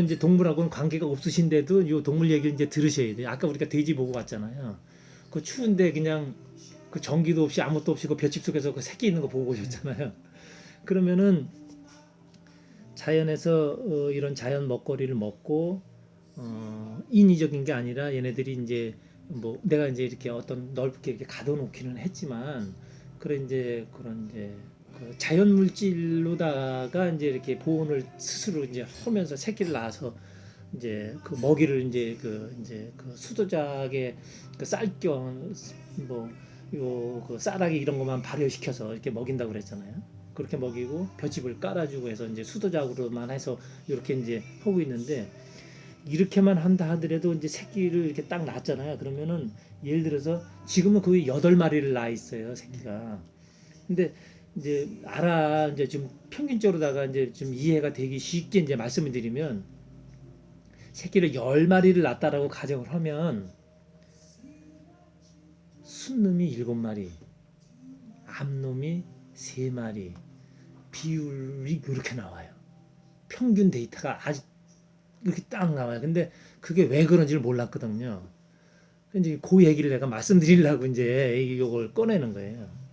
이제 동물하고는 관계가 없으신데도 이 동물 얘기를 이제 들으셔야 돼요. 아까 우리가 돼지 보고 왔잖아요. 그 추운데 그냥 그 전기도 없이 아무것도 없이 그 볏짚 속에서 그 새끼 있는 거 보고 오셨잖아요. 그러면은 자연에서 어, 이런 자연 먹거리를 먹고 어, 인위적인 게 아니라 얘네들이 이제 뭐 내가 이제 이렇게 어떤 넓게 이렇게 가둬놓기는 했지만 그런 이제 그런 이제 그 자연 물질로다가 이제 이렇게 보온을 스스로 이제 하면서 새끼를 낳아서 이제 그 먹이를 이제 그 이제 그 수도작의 그 쌀경 뭐요그 쌀아기 이런 것만 발효시켜서 이렇게 먹인다고 그랬잖아요. 그렇게 먹이고 볏짚을 깔아주고 해서 이제 수도작으로만 해서 이렇게 이제 하고 있는데 이렇게만 한다 하더라도 이제 새끼를 이렇게 딱 낳았잖아요. 그러면은 예를 들어서 지금은 거의 여덟 마리를 낳아 있어요, 새끼가. 근데 이제 알아 이제 좀 평균적으로다가 이제 좀 이해가 되기 쉽게 이제 말씀을 드리면 새끼를 열 마리를 낳았다라고 가정을 하면 순놈이 일곱 마리, 암놈이 세 마리, 비율이 그렇게 나와요. 평균 데이터가 아주 이렇게 딱 나와요. 근데 그게 왜 그런지를 몰랐거든요. 이제 그 얘기를 내가 말씀드리려고 이제 이걸 꺼내는 거예요.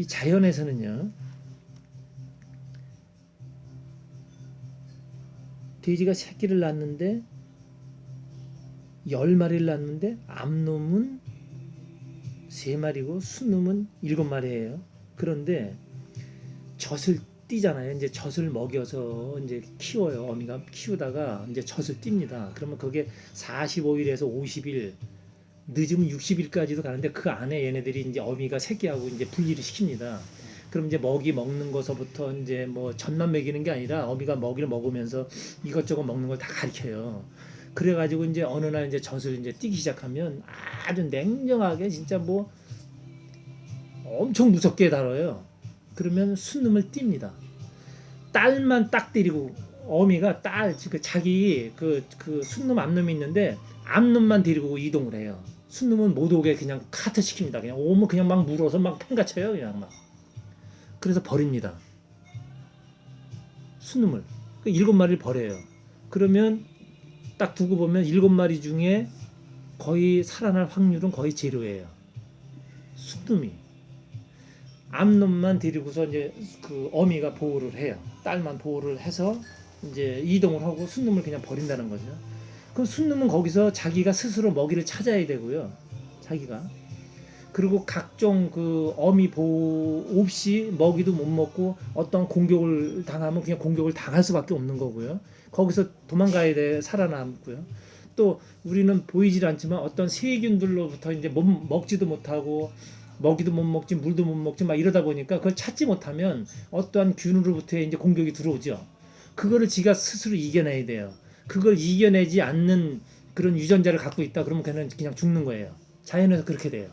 이 자연에서는요. 돼지가 새끼를 낳는데 열 마리를 낳는데 암놈은 세 마리고 순놈은 일곱 마리예요. 그런데 젖을 띠잖아요. 이제 젖을 먹여서 이제 키워요. 어미가 키우다가 이제 젖을 띱니다. 그러면 그게 45일에서 50일 늦으면 60일까지도 가는데 그 안에 얘네들이 이제 어미가 새끼하고 이제 분리를 시킵니다. 그럼 이제 먹이 먹는 거서부터 이제 뭐 젖만 먹이는 게 아니라 어미가 먹이를 먹으면서 이것저것 먹는 걸 다 가르쳐요. 그래가지고 이제 어느 날 이제 젖을 이제 띄기 시작하면 아주 냉정하게 진짜 뭐 엄청 무섭게 다뤄요. 그러면 순놈을 띱니다. 딸만 딱 때리고 어미가 딸 그 자기 그그 순놈 암놈이 있는데 암놈만 데리고 이동을 해요. 순놈은 못 오게 그냥 카트 시킵니다. 그냥 오면 그냥 막 물어서 막 팽가쳐요. 그냥 막. 그래서 버립니다. 순놈을 그 일곱 마리를 버려요. 그러면 딱 두고 보면 일곱 마리 중에 거의 살아날 확률은 거의 제로예요. 순놈이. 암놈만 데리고서 이제 그 어미가 보호를 해요. 딸만 보호를 해서 이제 이동을 하고 순놈을 그냥 버린다는 거죠. 그럼 순놈은 거기서 자기가 스스로 먹이를 찾아야 되고요. 자기가 그리고 각종 그 어미 보호 없이 먹이도 못 먹고 어떤 공격을 당하면 그냥 공격을 당할 수밖에 없는 거고요. 거기서 도망가야 돼 살아남고요. 또 우리는 보이질 않지만 어떤 세균들로부터 이제 못 먹지도 못하고 먹이도 못 먹지 물도 못 먹지 막 이러다 보니까 그걸 찾지 못하면 어떠한 균으로부터의 이제 공격이 들어오죠. 그거를 지가 스스로 이겨내야 돼요. 그걸 이겨내지 않는 그런 유전자를 갖고 있다 그러면 그냥 그냥 죽는 거예요. 자연에서 그렇게 돼요.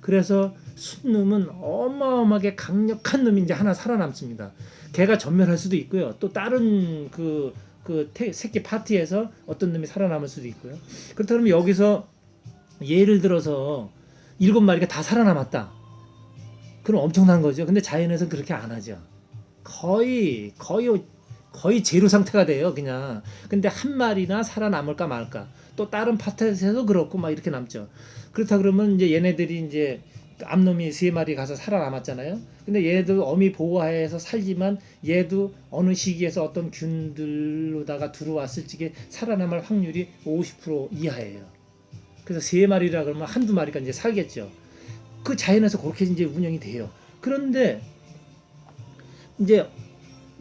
그래서 순놈은 어마어마하게 강력한 놈이 이제 하나 살아남습니다. 걔가 전멸할 수도 있고요. 또 다른 그, 그 태- 새끼 파티에서 어떤 놈이 살아남을 수도 있고요. 그렇다면 여기서 예를 들어서 일곱 마리가 다 살아남았다. 그럼 엄청난 거죠. 근데 자연에서는 그렇게 안 하죠. 거의 거의 거의 제로 상태가 돼요. 그냥. 근데 한 마리나 살아남을까 말까. 또 다른 파트에서도 그렇고 막 이렇게 남죠. 그렇다 그러면 이제 얘네들이 이제 암놈이 세 마리 가서 살아남았잖아요. 근데 얘도 어미 보호하에서 살지만 얘도 어느 시기에서 어떤 균들로다가 들어왔을 적에 살아남을 확률이 50% 이하예요. 그래서 세 마리라 그러면 한두 마리가 이제 살겠죠. 그 자연에서 그렇게 이제 운영이 돼요. 그런데 이제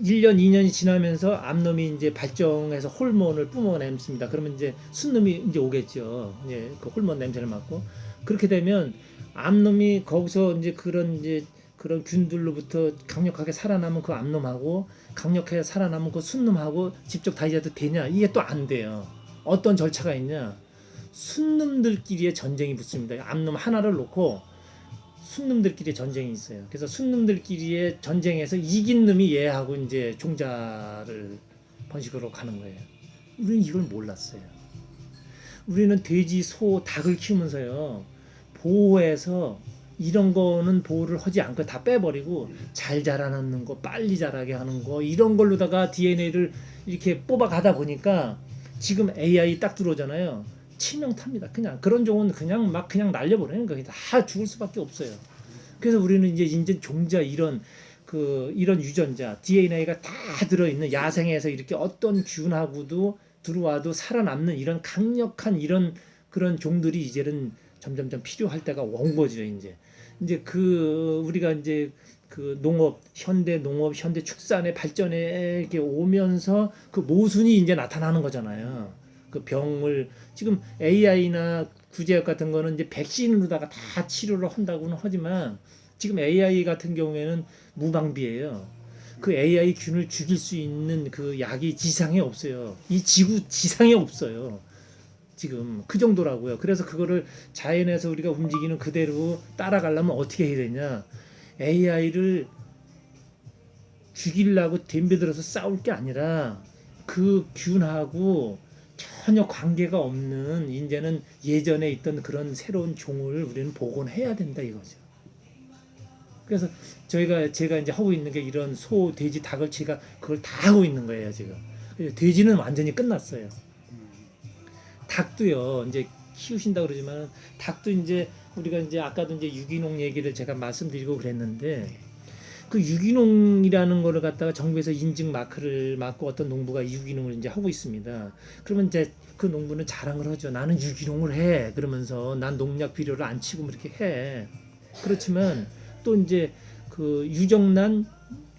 1년, 2년이 지나면서 암놈이 이제 발정해서 호르몬을 뿜어냅습니다. 그러면 이제 순놈이 이제 오겠죠. 이제 그 호르몬 냄새를 맡고 그렇게 되면 암놈이 거기서 이제 그런 이제 그런 균들로부터 강력하게 살아남은 그 암놈하고 강력하게 살아남은 그 순놈하고 직접 다이제도 되냐? 이게 또 안 돼요. 어떤 절차가 있냐? 순놈들끼리의 전쟁이 붙습니다. 암놈 하나를 놓고 순놈들끼리 전쟁이 있어요. 그래서 순놈들끼리의 전쟁에서 이긴 놈이 얘하고 이제 종자를 번식으로 가는 거예요. 우리는 이걸 몰랐어요. 우리는 돼지, 소, 닭을 키우면서요. 보호해서 이런 거는 보호를 하지 않고 다 빼버리고 잘 자라는 거 빨리 자라게 하는 거 이런 걸로다가 DNA를 이렇게 뽑아가다 보니까 지금 AI 딱 들어오잖아요 치명타입니다. 그냥 그런 종은 그냥 막 그냥 날려버리는 거예요 다 죽을 수밖에 없어요. 그래서 우리는 이제 이제 종자 이런 그 이런 유전자 DNA가 다 들어있는 야생에서 이렇게 어떤 균하고도 들어와도 살아남는 이런 강력한 이런 그런 종들이 이제는 점점점 필요할 때가 온 거죠 이제. 이제 그 우리가 이제 그 농업 현대 농업 현대 축산의 발전에 이렇게 오면서 그 모순이 이제 나타나는 거잖아요 그 병을 지금 AI나 구제약 같은 거는 이제 백신으로다가 다 치료를 한다고는 하지만 지금 AI 같은 경우에는 무방비예요. 그 AI 균을 죽일 수 있는 그 약이 지상에 없어요. 이 지구 지상에 없어요. 지금 그 정도라고요. 그래서 그거를 자연에서 우리가 움직이는 그대로 따라가려면 어떻게 해야 되냐? AI를 죽이려고 덤벼들어서 싸울 게 아니라 그 균하고 전혀 관계가 없는 이제는 예전에 있던 그런 새로운 종을 우리는 복원해야 된다 이거죠. 그래서 저희가 제가 이제 하고 있는 게 이런 소, 돼지, 닭을 제가 그걸 다 하고 있는 거예요 지금. 돼지는 완전히 끝났어요. 닭도요 이제 키우신다 그러지만 닭도 이제 우리가 이제 아까도 이제 유기농 얘기를 제가 말씀드리고 그랬는데 그 유기농이라는 거를 갖다가 정부에서 인증 마크를 맞고 어떤 농부가 유기농을 이제 하고 있습니다. 그러면 이제 그 농부는 자랑을 하죠. 나는 유기농을 해. 그러면서 난 농약 비료를 안 치고 뭐 이렇게 해. 그렇지만 또 이제 그 유정란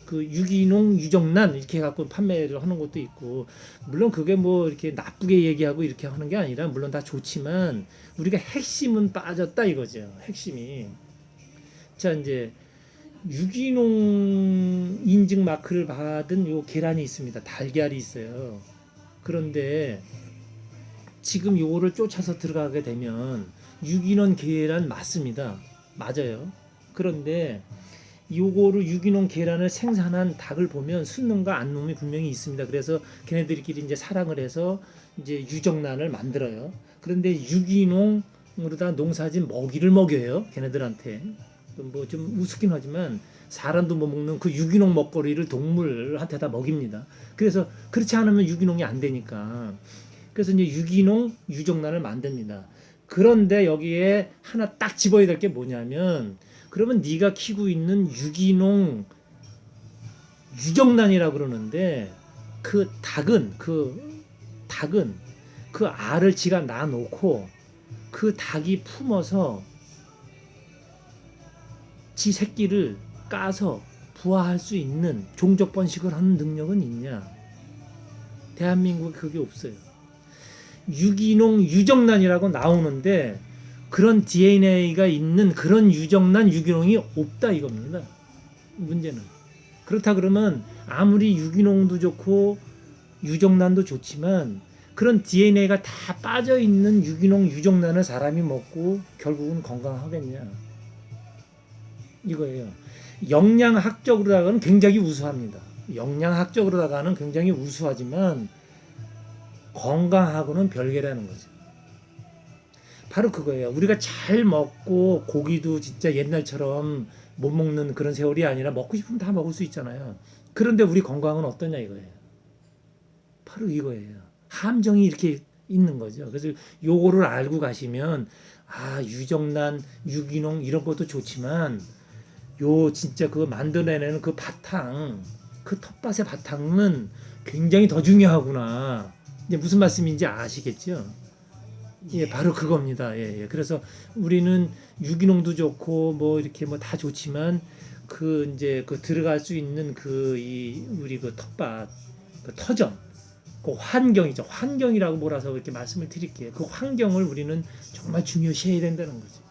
그 유기농 유정란 이렇게 갖고 판매를 하는 것도 있고 물론 그게 뭐 이렇게 나쁘게 얘기하고 이렇게 하는 게 아니라 물론 다 좋지만 우리가 핵심은 빠졌다 이거죠 핵심이 자 이제 유기농 인증 마크를 받은 요 계란이 있습니다 달걀이 있어요 그런데 지금 요거를 쫓아서 들어가게 되면 유기농 계란 맞습니다 맞아요 그런데 요거를 유기농 계란을 생산한 닭을 보면 순놈과 안놈이 분명히 있습니다. 그래서 걔네들끼리 이제 사랑을 해서 이제 유정란을 만들어요. 그런데 유기농으로다 농사진 먹이를 먹여요. 걔네들한테 뭐 좀 우습긴 하지만 사람도 못 먹는 그 유기농 먹거리를 동물한테 다 먹입니다. 그래서 그렇지 않으면 유기농이 안 되니까 그래서 이제 유기농 유정란을 만듭니다. 그런데 여기에 하나 딱 집어야 될 게 뭐냐면 그러면 네가 키고 있는 유기농 유정란이라 그러는데 그 닭은 그 닭은 그 알을 지가 낳아놓고 그 닭이 품어서 지 새끼를 까서 부화할 수 있는 종족 번식을 하는 능력은 있냐? 대한민국에 그게 없어요. 유기농 유정란이라고 나오는데 그런 DNA가 있는 그런 유정란 유기농이 없다 이겁니다. 문제는 그렇다 그러면 아무리 유기농도 좋고 유정란도 좋지만 그런 DNA가 다 빠져 있는 유기농 유정란을 사람이 먹고 결국은 건강하겠냐 이거예요. 영양학적으로다가는 굉장히 우수합니다. 영양학적으로다가는 굉장히 우수하지만 건강하고는 별개라는 거죠. 바로 그거예요. 우리가 잘 먹고 고기도 진짜 옛날처럼 못 먹는 그런 세월이 아니라 먹고 싶으면 다 먹을 수 있잖아요. 그런데 우리 건강은 어떠냐 이거예요. 바로 이거예요. 함정이 이렇게 있는 거죠. 그래서 요거를 알고 가시면 아 유정란, 유기농 이런 것도 좋지만 요 진짜 그거 만들어내는 그 바탕, 그 텃밭의 바탕은 굉장히 더 중요하구나. 이제 무슨 말씀인지 아시겠죠? 예, 바로 그겁니다. 예, 예. 그래서 우리는 유기농도 좋고 뭐 이렇게 뭐 다 좋지만 그 이제 그 들어갈 수 있는 그 이 우리 그 텃밭, 그 터전, 그 환경이죠. 환경이라고 몰아서 이렇게 말씀을 드릴게요. 그 환경을 우리는 정말 중요시해야 된다는 거죠.